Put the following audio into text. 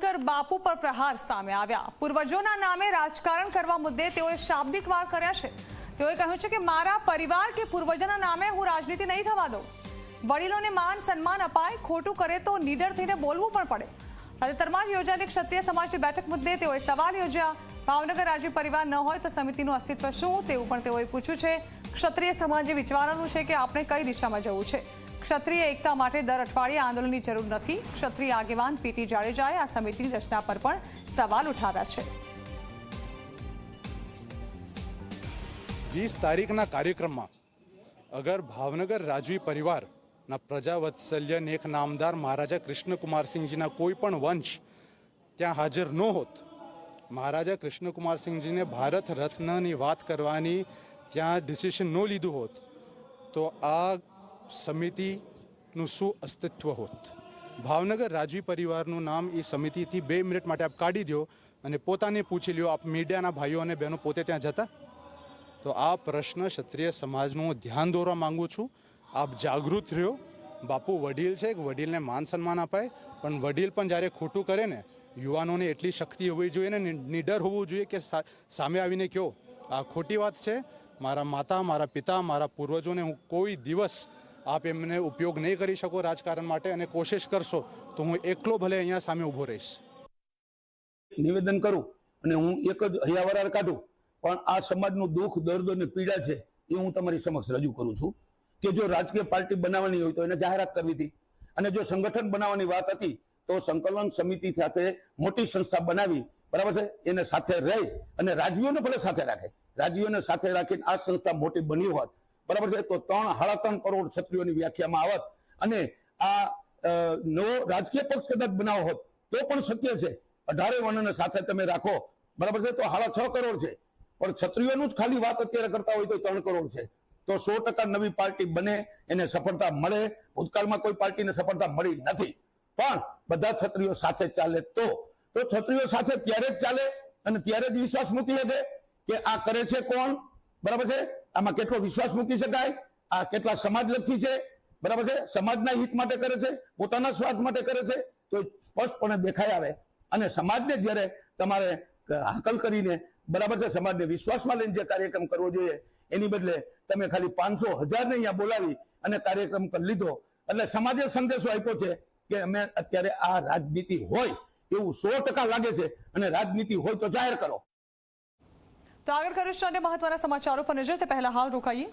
શંકર બાપુ પર પ્રહાર સામે આવ્યા. પૂર્વજોના નામે રાજકારણ કરવા મુદ્દે તેઓએ શાબ્દિક વાર કર્યા છે. તેઓએ કહ્યું છે કે મારા પરિવાર કે પૂર્વજોના નામે હું રાજનીતિ નહીં થવા દઉં. વડીલોને માન સન્માન અપાય, ખોટું કરે તો નીડર થઈને બોલવું પણ પડે. તાજેતરમાં જ યોજાયેલી ક્ષત્રિય સમાજની બેઠક મુદ્દે તેઓએ સવાલ યોજ્યા. ભાવનગર રાજવી પરિવાર ન હોય તો સમિતિનું અસ્તિત્વ શું? તેવું પણ તેઓએ પૂછ્યું છે. ક્ષત્રિય સમાજે વિચારવાનું છે કે આપણે કઈ દિશામાં જવું છે? ક્ષત્રિય એકતા માટે દર અઠવાડિયે આંદોલનની જરૂર નથી. ક્ષત્રિય આગેવાન પીટી જાડેજાએ આ સમિતિની રચના પર પણ સવાલ ઉઠાવ્યા છે. વીસ તારીખના કાર્યક્રમમાં અગર ભાવનગર રાજવી પરિવારના પ્રજાવત્સલ્ય નેક નામદાર મહારાજા કૃષ્ણકુમારસિંહજીના કોઈ પણ વંશ ત્યાં હાજર ન હોત, મહારાજા કૃષ્ણકુમારસિંહજીને ભારત રત્નની વાત કરવાની ત્યાં ડિસિશન ન લીધું હોત, તો આ સમિતિનું શું અસ્તિત્વ હોત? ભાવનગર રાજવી પરિવારનું નામ એ સમિતિથી બે મિનિટ માટે આપ કાઢી દો અને પોતાને પૂછી લ્યો, આપ મીડિયાના ભાઈઓ અને બહેનો પોતે ત્યાં જતા? તો આ પ્રશ્ન ક્ષત્રિય સમાજનું હું ધ્યાન દોરવા માગું છું. આપ જાગૃત રહ્યો. બાપુ વડીલ છે વડીલને માન સન્માન અપાય, પણ વડીલ પણ જ્યારે ખોટું કરે ને, યુવાનોને એટલી શક્તિ હોવી જોઈએ ને નિડર હોવું જોઈએ કે સામે આવીને કહો આ ખોટી વાત છે. મારા માતા, મારા પિતા, મારા પૂર્વજોને હું કોઈ દિવસ આપ એમને ઉપયોગ નહીં કરી શકો રાજકારણ માટે અને કોશિશ કરશો તો હું એકલો ભલે અહીંયા સામે ઊભો રહીશ. નિવેદન કરું અને હું એક જ હૈયાવરાર કાઢું, પણ આ સમાજનું દુઃખ, દર્દ અને પીડા છે એ હું તમારી સમક્ષ રજૂ કરું છું કે જો રાજકીય પાર્ટી બનાવવાની હોય તો એને જાહેરાત કરવી હતી અને જો સંગઠન બનાવવાની વાત હતી તો સંકલન સમિતિ સાથે મોટી સંસ્થા બનાવી, બરાબર છે? એને સાથે રહી અને રાજવીઓને ભલે સાથે રાખે. રાજવીઓને સાથે રાખીને આ સંસ્થા મોટી બની હોત બરાબર છે? તો ત્રણ સાડા ત્રણ કરોડ ક્ષત્રિયોની વ્યાખ્યામાં આવત. અને આ નવો રાજકીય પક્ષ કદાચ બનાવો હોત, તો પણ શક્ય છે. અઢારે વર્ણને સાથે તમે રાખો. બરાબર છે? તો સાડા છ કરોડ છે. પણ ક્ષત્રિયોનું જ ખાલી વાત અત્યારે કરતા હોય તો ત્રણ કરોડ છે. તો સો ટકા નવી પાર્ટી બને, એને સફળતા મળે. ભૂતકાળમાં કોઈ પાર્ટીને સફળતા મળી નથી. પણ બધા ક્ષત્રિયો સાથે ચાલે તો. તો ક્ષત્રિયો સાથે ત્યારે જ ચાલે અને ત્યારે જ વિશ્વાસ મૂકી લે કે આ કરે છે કોણ? બરાબર છે? આમાં કેટલો વિશ્વાસ મૂકી શકાય? આ કેટલા સમાજલક્ષી છે? બરાબર છે? સમાજના હિત માટે કરે છે? પોતાના સ્વાર્થ માટે કરે છે? તો સ્પષ્ટપણે દેખાઈ આવે. અને સમાજને જ્યારે તમારે હાકલ કરીને બરાબર છે, સમાજને વિશ્વાસમાં લઈને જે કાર્યક્રમ કરવો જોઈએ, એની બદલે તમે ખાલી પાંચસો હજારને અહીંયા બોલાવી અને કાર્યક્રમ કરી લીધો. એટલે સમાજે સંદેશો આપ્યો છે કે અમે અત્યારે આ રાજનીતિ હોય એવું સો ટકા લાગે છે. અને રાજનીતિ હોય તો જાહેર કરો. તો આગળ કરીશું અને મહત્વના સમાચારો પર નજર. તે પહેલા હાલ રોકાઈએ.